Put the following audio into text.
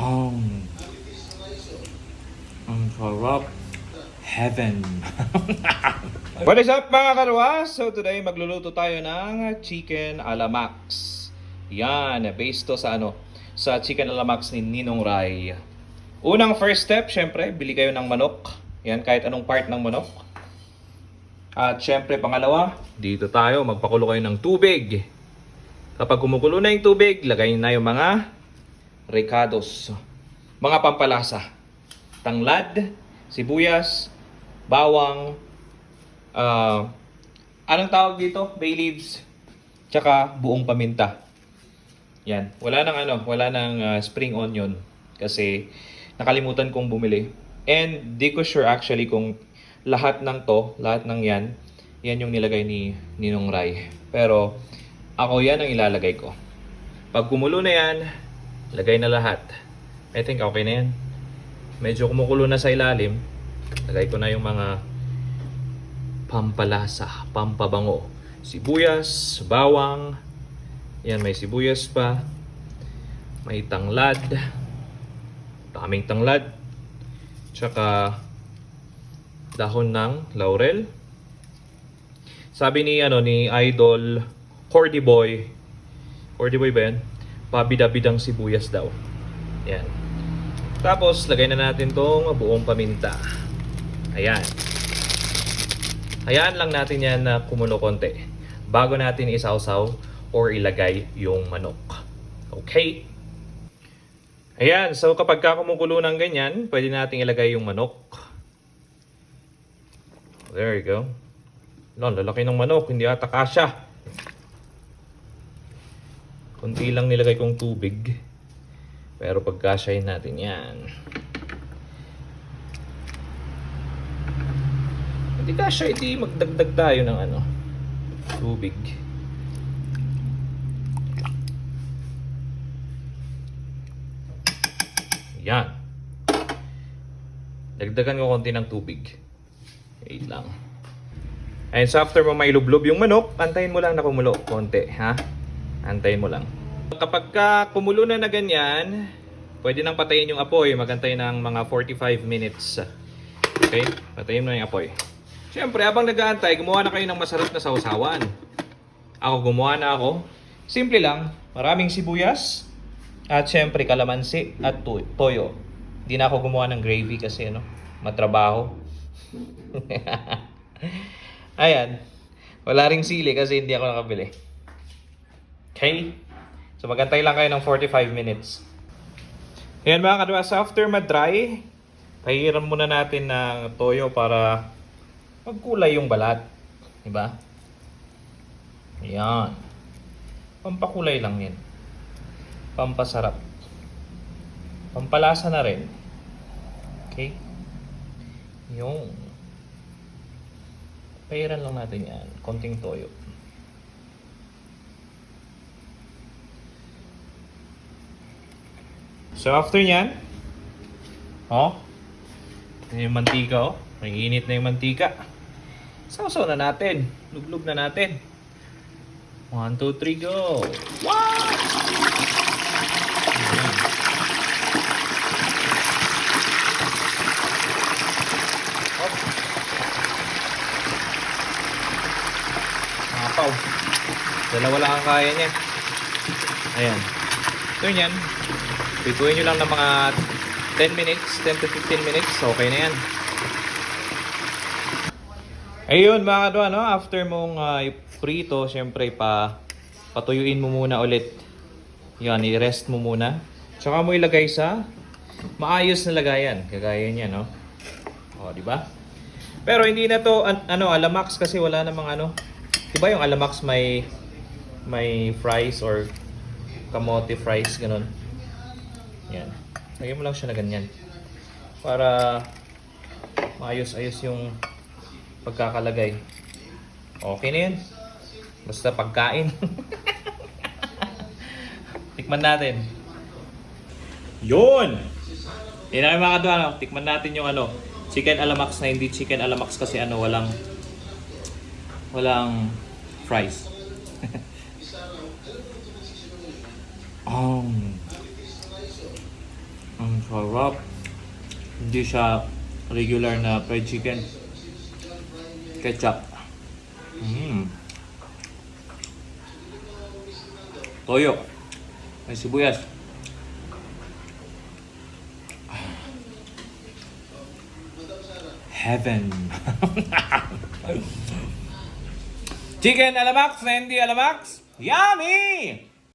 Um, ang sarap. Heaven. What is up mga karuwas? So today magluluto tayo ng chicken alamax. Yan, based to sa ano, sa chicken alamax ni Ninong Rai. Unang first step, syempre, bili kayo ng manok. Yan, kahit anong part ng manok. At syempre, pangalawa, dito tayo, magpakulo kayo ng tubig. Kapag kumukulo na yung tubig, lagay na yung mga ricados. Mga pampalasa. Tanglad, sibuyas, bawang, ah, anong tawag dito? Bay leaves, tsaka buong paminta. Yan. Wala nang ano, wala nang ah, spring onion kasi nakalimutan kong bumili. And di ko sure actually kung lahat ng to, lahat ng yan, yan yung nilagay ni Ninong Rai. Pero ako yan ang ilalagay ko. Pag kumulo na yan, lagay na lahat. I think okay na yan. Medyo kumukulo na sa ilalim. Lagay ko na yung mga pampalasa, pampabango. Sibuyas, bawang. Yan, may sibuyas pa. May tanglad. Daming tanglad. Tsaka dahon ng laurel. Sabi ni ano ni Idol Cordy Boy. Cordy Boy ba yan? Pabida-bidang sibuyas daw. Yan. Tapos, lagay na natin tong buong paminta. Ayan. Hayaan lang natin yan na kumulo konti bago natin isawsaw or ilagay yung manok. Okay? Ayan, so kapag ka kumukulo ng ganyan, pwede natin ilagay yung manok. There you go. No, lalaki ng manok, hindi ata kasya. Kunti lang nilagay kong tubig. Pero pagkasyahin natin yan. Hindi kasya, hindi magdagdag tayo ng ano, tubig. Yan. Dagdagan ko konti ng tubig. Wait lang. And so after mo mailublob yung manok, antayin mo lang na kumulo konti, ha? Antayin mo lang. Kapag ka kumulo na na ganyan, pwede nang patayin yung apoy. Magantay ng mga 45 minutes. Okay? Patayin mo na yung apoy. Siyempre, habang nag-aantay, gumawa na kayo ng masarap na sausawan. Ako gumawa na ako. Simple lang. Maraming sibuyas. At siyempre, kalamansi at to- toyo. Hindi na ako gumawa ng gravy kasi ano, matrabaho. Ayan. Wala ring sili kasi hindi ako nakabili. Okay? So magantay lang kayo ng 45 minutes. Ayan mga kadwas, after ma-dry, pahiram muna natin ng toyo para magkulay yung balat. Diba? Ayan. Pampakulay lang yan. Pampasarap. Pampalasa na rin. Okay? Yung. Pahiran lang natin yan. Konting toyo. So after nyan, oh, yun yung mantika oh. May init na yung mantika. Sausaw na natin. Luglug na natin. 1, 2, 3, go! Wow! Mapaw. Dalawa lang ang kaya niya. Ayan. Ito yan. Bituin nyo lang ng mga 10 minutes, 10 to 15 minutes, okay na yan. Ayun mga kadwa, no? after mong uh, prito, syempre pa patuyuin mo muna ulit. Yan, i-rest mo muna. Tsaka mo ilagay sa maayos na lagayan. Kagaya niya, no? O, di ba? Pero hindi na to an- ano, alamax kasi wala namang ano. 'Di ba yung alamax may may fries or kamote fries ganun. Yan. Lagyan mo lang siya na ganyan. Para maayos-ayos yung pagkakalagay. Okay na yan. Basta pagkain. Tikman natin. Yun! Yan na mga kadwa, no? Tikman natin yung ano, chicken alamax na hindi chicken alamax kasi ano, walang walang fries. um, Sarap. Hindi siya regular na fried chicken. Ketchup. Mm. Toyo. May sibuyas. Heaven. Chicken alamax hindi alamax. Yummy!